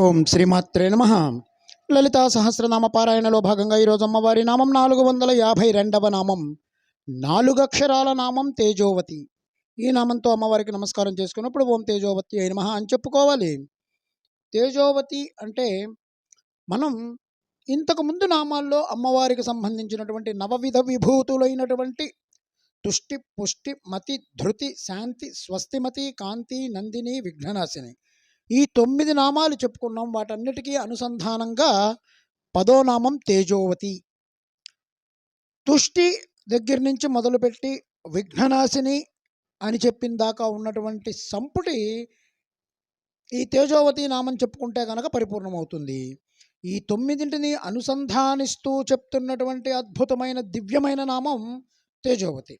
ఓం శ్రీమాత్రే నమ. లలితా సహస్రనామ పారాయణలో భాగంగా ఈరోజు అమ్మవారి నామం నాలుగు వందల యాభై రెండవ నామం. నాలుగు అక్షరాల నామం తేజోవతి. ఈ నామంతో అమ్మవారికి నమస్కారం చేసుకున్నప్పుడు ఓం తేజోవతి అయిన మహా అని చెప్పుకోవాలి. తేజోవతి అంటే మనం ఇంతకు ముందు నామాల్లో అమ్మవారికి సంబంధించినటువంటి నవవిధ విభూతులైనటువంటి తుష్టి పుష్టి మతి ధృతి శాంతి స్వస్తిమతి కాంతి నందిని విఘ్ననాశిని. ఈ తొమ్మిది నామాలు చెప్పుకున్నాం. వాటన్నిటికీ అనుసంధానంగా పదో నామం తేజోవతి. తుష్టి దగ్గర నుంచి మొదలుపెట్టి విఘ్ననాశిని అని చెప్పిన దాకా ఉన్నటువంటి సంపుటి ఈ తేజోవతి నామం చెప్పుకుంటే కనుక పరిపూర్ణమవుతుంది. ఈ తొమ్మిదింటిని అనుసంధానిస్తూ చెప్తున్నటువంటి అద్భుతమైన దివ్యమైన నామం తేజోవతి.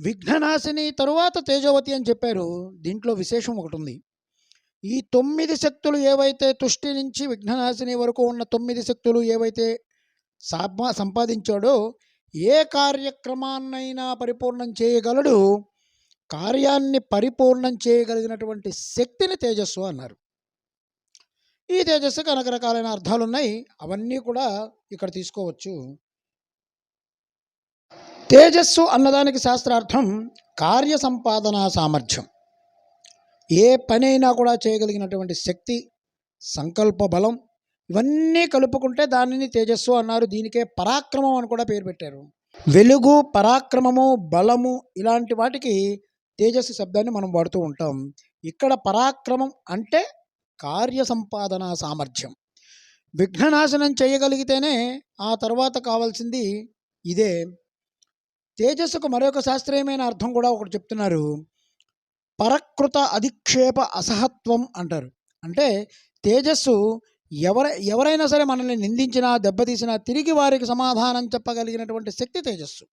విఘ్ననాశిని తరువాత తేజోవతి అని చెప్పారు. దీంట్లో విశేషం ఒకటి ఉంది ఈ తొమ్మిది శక్తులు ఏవైతే తుష్టి నుంచి విఘ్ననాశిని వరకు ఉన్న తొమ్మిది శక్తులు ఏవైతే సాప సంపాదించాడో ఏ కార్యక్రమాన్నైనా పరిపూర్ణం చేయగలడు. కార్యాన్ని పరిపూర్ణం చేయగలిగినటువంటి శక్తిని తేజస్సు అన్నారు. ఈ తేజస్సుకి అనేక రకాలైన అర్థాలు ఉన్నాయి అవన్నీ కూడా ఇక్కడ తీసుకోవచ్చు. తేజస్సు అన్నదానికి శాస్త్రార్థం కార్య సంపాదన సామర్థ్యం. ఏ పని అయినా కూడా చేయగలిగినటువంటి శక్తి సంకల్ప బలం ఇవన్నీ కలుపుకుంటే దానిని తేజస్సు అన్నారు. దీనికే పరాక్రమం అని కూడా పేరు పెట్టారు. వెలుగు పరాక్రమము బలము ఇలాంటి వాటికి తేజస్సు శబ్దాన్ని మనం వాడుతూ ఉంటాం. ఇక్కడ పరాక్రమం అంటే కార్య సంపాదన సామర్థ్యం. విఘ్ననాశనం చేయగలిగితేనే ఆ తర్వాత కావాల్సింది ఇదే. తేజస్సుకు మరొక శాస్త్రీయమైన అర్థం కూడా ఒకటి చెప్తున్నారు. పరకృత అధిక్షేప అసహత్వం అంటారు. అంటే తేజస్సు ఎవర ఎవరైనా సరే మనల్ని నిందించినా దెబ్బతీసినా తిరిగి వారికి సమాధానం చెప్పగలిగినటువంటి శక్తి తేజస్సు.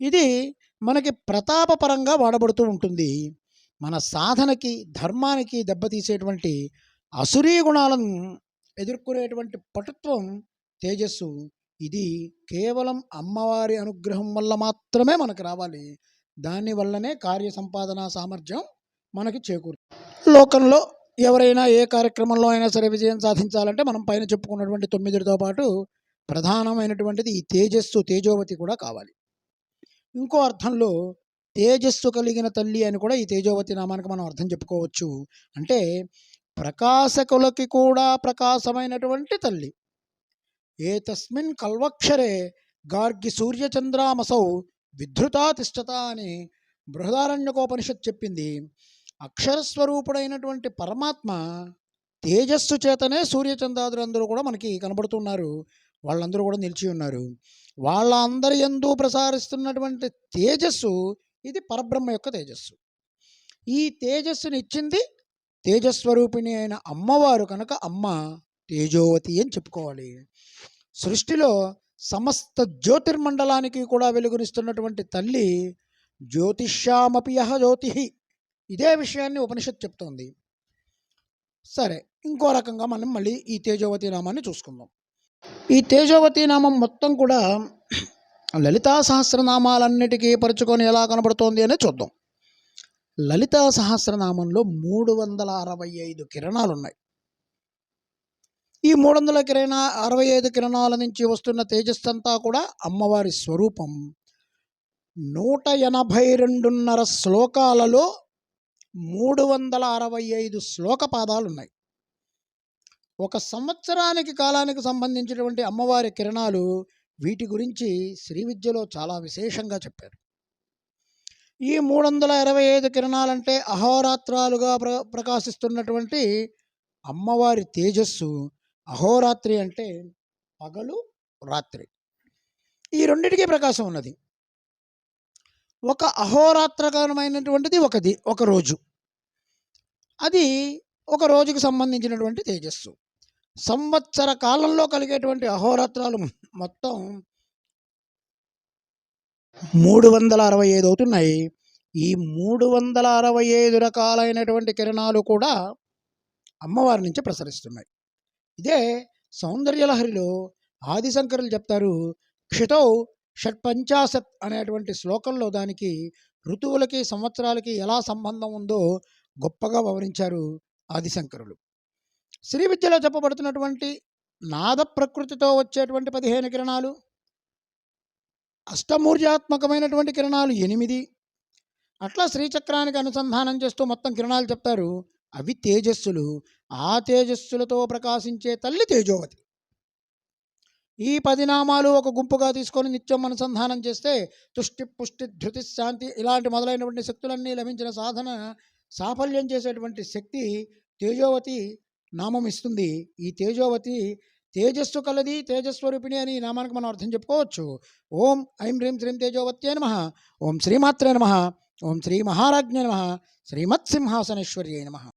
ఇది మనకి ప్రతాపపరంగా వాడబడుతూ ఉంటుంది. మన సాధనకి ధర్మానికి దెబ్బతీసేటువంటి అసురీ గుణాలను ఎదుర్కొనేటువంటి పటుత్వం తేజస్సు. ఇది కేవలం అమ్మవారి అనుగ్రహం వల్ల మాత్రమే మనకు రావాలి. దాని వల్లనే కార్య సంపాదన సామర్థ్యం మనకి చేకూరుతుంది లోకంలో ఎవరైనా ఏ కార్యక్రమంలో అయినా సరే విజయం సాధించాలంటే మనం పైన చెప్పుకున్నటువంటి తొమ్మిదితో పాటు ప్రధానమైనటువంటిది ఈ తేజస్సు తేజోవతి కూడా కావాలి. ఇంకో అర్థంలో తేజస్సు కలిగిన తల్లి అని కూడా ఈ తేజోవతి నామానికి మనం అర్థం చెప్పుకోవచ్చు. అంటే ప్రకాశకులకి కూడా ప్రకాశమైనటువంటి తల్లి. ఏ తస్మిన్ కల్వక్షరే గార్గి సూర్యచంద్రామసౌ విధృతా తిష్టత అని బృహదారణ్యకోపనిషత్ చెప్పింది. అక్షరస్వరూపుడైనటువంటి పరమాత్మ తేజస్సు చేతనే సూర్యచంద్రాదులందరూ కూడా మనకి కనబడుతున్నారు. వాళ్ళందరూ కూడా నిలిచి ఉన్నారు. వాళ్ళందరి ఎందు ప్రసారిస్తున్నటువంటి తేజస్సు ఇది పరబ్రహ్మ యొక్క తేజస్సు. ఈ తేజస్సుని ఇచ్చింది తేజస్వరూపిణి అయిన అమ్మవారు కనుక అమ్మ తేజోవతి అని చెప్పుకోవాలి. సృష్టిలో సమస్త జ్యోతిర్మండలానికి కూడా వెలుగునిస్తున్నటువంటి తల్లి జ్యోతిష్యామపి యహ జ్యోతి ఇదే విషయాన్ని ఉపనిషత్ చెప్తోంది. సరే ఇంకో రకంగా మనం మళ్ళీ ఈ తేజోవతి నామాన్ని చూసుకుందాం. ఈ తేజోవతి నామం మొత్తం కూడా లలితా సహస్రనామాలన్నిటికీ పరుచుకొని ఎలా కనబడుతోంది అనే చూద్దాం. లలితా సహస్రనామంలో మూడు వందల అరవై ఐదు కిరణాలు ఉన్నాయి ఈ మూడు వందల కిరణ అరవై ఐదు కిరణాల నుంచి వస్తున్న తేజస్సంతా కూడా అమ్మవారి స్వరూపం. నూట ఎనభై రెండున్నర శ్లోకాలలో మూడు వందల అరవై ఐదు శ్లోక పాదాలు ఉన్నాయి ఒక సంవత్సరానికి కాలానికి సంబంధించినటువంటి అమ్మవారి కిరణాలు వీటి గురించి శ్రీ విద్యలో చాలా విశేషంగా చెప్పారు. ఈ మూడు వందల ఇరవై ఐదు కిరణాలంటే అహోరాత్రాలుగా ప్ర ప్రకాశిస్తున్నటువంటి అమ్మవారి తేజస్సు అహోరాత్రి అంటే పగలు రాత్రి. ఈ రెండిటికీ ప్రకాశం ఉన్నది. ఒక అహోరాత్రకరమైనటువంటిది ఒకది ఒక రోజు. అది ఒక రోజుకి సంబంధించినటువంటి తేజస్సు. సంవత్సర కాలంలో కలిగేటువంటి అహోరాత్రాలు మొత్తం మూడు వందల అరవై ఐదు అవుతున్నాయి. ఈ మూడు వందల అరవై ఐదు రకాలైనటువంటి కిరణాలు కూడా అమ్మవారి నుంచి ప్రసరిస్తున్నాయి. ఇదే సౌందర్యలహరిలో ఆదిశంకరులు చెప్తారు క్షితౌ షట్పంచాశత్ అనేటువంటి శ్లోకంలో దానికి ఋతువులకి సంవత్సరాలకి ఎలా సంబంధం ఉందో గొప్పగా వివరించారు ఆదిశంకరులు. శ్రీ విద్యలో చెప్పబడుతున్నటువంటి నాద ప్రకృతితో వచ్చేటువంటి పదిహేను కిరణాలు అష్టమూర్జాత్మకమైనటువంటి కిరణాలు ఎనిమిది. అట్లా శ్రీచక్రానికి అనుసంధానం చేస్తూ మొత్తం కిరణాలు చెప్తారు అవి తేజస్సులు. ఆ తేజస్సులతో ప్రకాశించే తల్లి తేజోవతి. ఈ పది నామాలు ఒక గుంపుగా తీసుకొని నిత్యం అనుసంధానం చేస్తే తుష్టి పుష్టి ధృతి శాంతి ఇలాంటి మొదలైనటువంటి శక్తులన్నీ లభించిన సాధన సాఫల్యం చేసేటువంటి శక్తి తేజోవతి నామం ఇస్తుంది. ఈ తేజోవతి తేజస్సు కలది తేజస్వరూపిణి అని నామానికి మనం అర్థం చెప్పుకోవచ్చు. ఓం ఐం హ్రీం శ్రీం తేజోవత్యే నమ. ఓం శ్రీమాత్రే నమ. ఓం శ్రీ మహారాజ్ఞే నమ. శ్రీమత్సింహాసనేశ్వర్యే నమ.